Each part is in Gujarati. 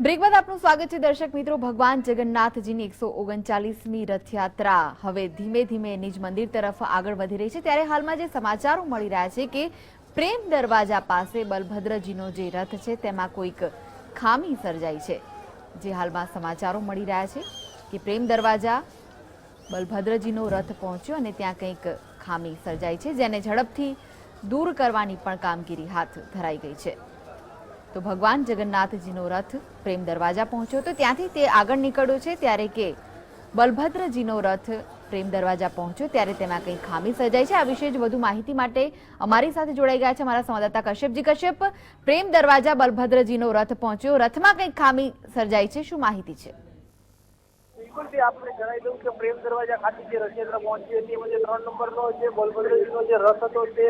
બ્રેક બાદ આપનું સ્વાગત છે દર્શક મિત્રો. ભગવાન જગન્નાથજીની એકસો ઓગણચાલીસમી રથયાત્રા હવે ધીમે ધીમે નિજ મંદિર તરફ આગળ વધી રહી છે. ત્યારે હાલમાં જે સમાચારો મળી રહ્યા છે કે પ્રેમ દરવાજા પાસે બલભદ્રજીનો જે રથ છે, તેમાં કોઈક ખામી સર્જાઈ છે. જે હાલમાં સમાચારો મળી રહ્યા છે કે પ્રેમ દરવાજા બલભદ્રજીનો રથ પહોંચ્યો અને ત્યાં કંઈક ખામી સર્જાઈ છે, જેને ઝડપથી દૂર કરવાની પણ કામગીરી હાથ ધરાઈ ગઈ છે. તો ભગવાન જગન્નાથજીનો રથ પ્રેમ દરવાજા પહોંચ્યો તો ત્યાંથી તે આગળ નીકળ્યો છે ત્યારે કે બલભદ્રજીનો રથ પ્રેમ દરવાજા પહોંચ્યો ત્યારે તેમાં કંઈ ખામી સર્જાઈ છે? આ વિશે જ વધુ માહિતી માટે અમારી સાથે જોડાઈ ગયા છે અમારા સંવાદદાતા કશ્યપજી. કશ્યપ, પ્રેમ દરવાજા બલભદ્રજીનો રથ પહોંચ્યો. રથમાં કંઈક ખામી સર્જાઈ છે? શું માહિતી છે? બિલકુલથી આપણે જણાવી દઉં કે પ્રેમ દરવાજા ખાતે જે રથયાત્રા પહોંચી હતી, એમાં જે ત્રણ નંબરનો જે બલભદ્રજીનો જે રથ હતો તે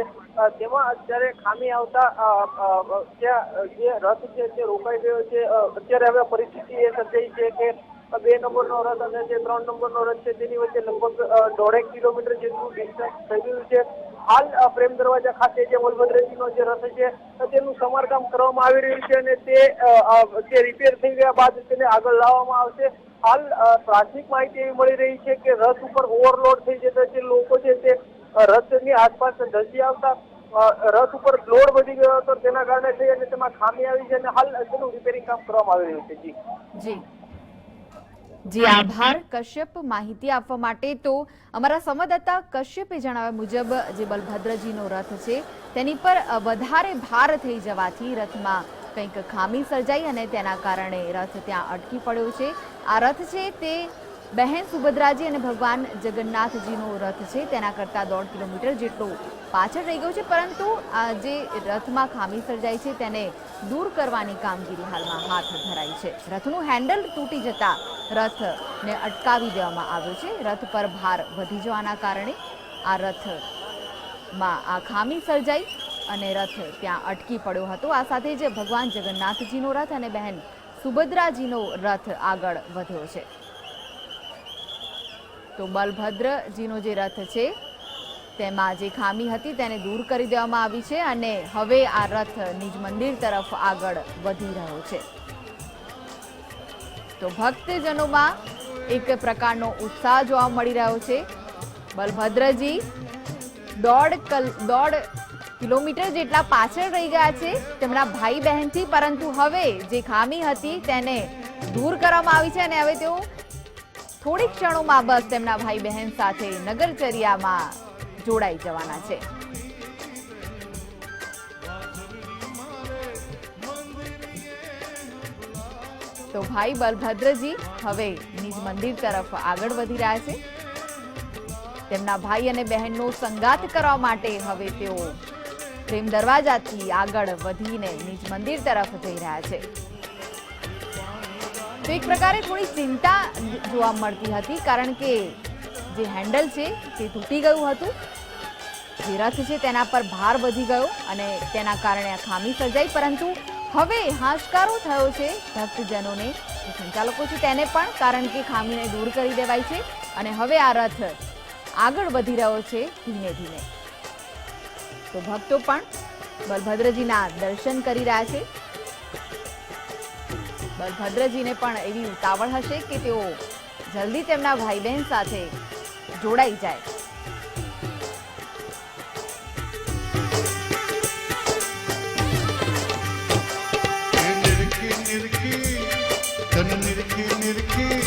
તેમાં અત્યારે ખામી આવતા ત્યાં જે રથ છે તે રોકાઈ ગયો છે. અત્યારે હવે પરિસ્થિતિ એ સર્જાઈ છે કે બે નંબરનો રથ અને જે ત્રણ નંબરનો રથ છે તેની વચ્ચે લગભગ દોઢેક કિલોમીટર જેટલું ડિસ્ટન્સ થઈ ગયું છે. હાલ પ્રેમ દરવાજા ખાતે જે બલભદ્રજીનો જે રથ છે તેનું સમારકામ કરવામાં આવી રહ્યું છે અને તે રિપેર થઈ ગયા બાદ તેને આગળ લાવવામાં આવશે. હાલ પ્રાથમિક માહિતી એવી મળી રહી છે કે રથ ઉપર ઓવરલોડ થઈ જતા જે લોકો છે તે રથની આસપાસ ધસી આવતા રથ ઉપર લોડ વધી ગયો હતો તેના કારણે થઈ અને તેમાં ખામી આવી છે અને હાલ તેનું રિપેરિંગ કામ કરવામાં આવી રહ્યું છે. જી. જી. જી, આભાર. કશ્યપ માહિતી આપવા માટે તો અમારા સંવાદદાતા કશ્યપે જણાવ્યા મુજબ જે બલભદ્રજીનો રથ છે તેની પર વધારે ભાર થઈ જવાથી રથમાં કંઈક ખામી સર્જાઈ અને તેના કારણે રથ ત્યાં અટકી પડ્યો છે. આ રથ છે તે બહેન સુભદ્રાજી અને ભગવાન જગન્નાથજીનો રથ છે. તેના કરતાં દોઢ કિલોમીટર જેટલો પાછળ રહી ગયો છે. પરંતુ આ જે રથમાં ખામી સર્જાઈ છે તેને દૂર કરવાની કામગીરી હાલમાં હાથ ધરાઈ છે. રથનું હેન્ડલ તૂટી જતા રથને અટકાવી દેવામાં આવ્યો છે. રથ પર ભાર વધી જવાના કારણે આ રથમાં આ ખામી સર્જાઈ. અને રથ ત્યાં અટકી પડ્યો હતો. આ સાથે જ ભગવાન જગન્નાથજીનો રથ અને બહેન સુભદ્રાજીનો રથ આગળ વધ્યો છે. તો બલભદ્રજીનો જે રથ છે, તેમાં જે ખામી હતી તેને દૂર કરી દેવામાં આવી છે અને હવે આ રથ નિજ મંદિર તરફ આગળ વધી રહ્યો છે. તો ભક્તજનોમાં એક પ્રકારનો ઉત્સાહ જોવા મળી રહ્યો છે. બલભદ્રજી દોઢ કલ દોઢ કિલોમીટર જેટલા પાછળ રહી ગયા છે તેમના ભાઈ બહેનથી પરંતુ હવે જે ખામી હતી તેને દૂર કરવામાં આવી છે અને હવે તેઓ થોડીક ક્ષણોમાં બસ તેમના ભાઈ બહેન સાથે નગરચર્યામાં જોડાઈ જવાના છે. તો ભાઈ બલભદ્રજી હવે નિજ મંદિર તરફ આગળ વધી રહ્યા છે. તેમના ભાઈ અને બહેનનો સંગાત કરવા માટે હવે તેઓ પ્રેમ દરવાજાથી આગળ વધીને નિજ મંદિર તરફ જઈ રહ્યા છે. તો એક પ્રકારે થોડી ચિંતા જોવા મળતી હતી, કારણ કે જે હેન્ડલ છે તે તૂટી ગયું હતું. જે રથ છે તેના પર ભાર વધી ગયો અને તેના કારણે આ ખામી સર્જાઈ, પરંતુ હવે હાશકારો થયો છે ભક્તજનોને. સંચાલકો છે તેને પણ કારણ કે ખામીને દૂર કરી દેવાય છે અને હવે આ રથ આગળ વધી રહ્યો છે ધીમે ધીમે. તો ભક્તો પણ બલભદ્રજીના દર્શન કરી રહ્યા છે. બલભદ્રજીને પણ એવી ઉતાવળ હશે કે તેઓ જલ્દી તેમના ભાઈ બહેન સાથે જોડાઈ જાય. નિરખી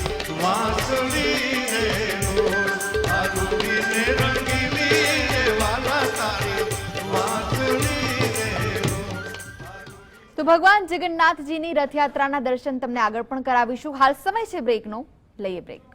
તો ભગવાન જગન્નાથજીની રથયાત્રાના દર્શન તમને આગળ પણ કરાવીશું. હાલ સમય છે બ્રેકનો. લઈએ બ્રેક.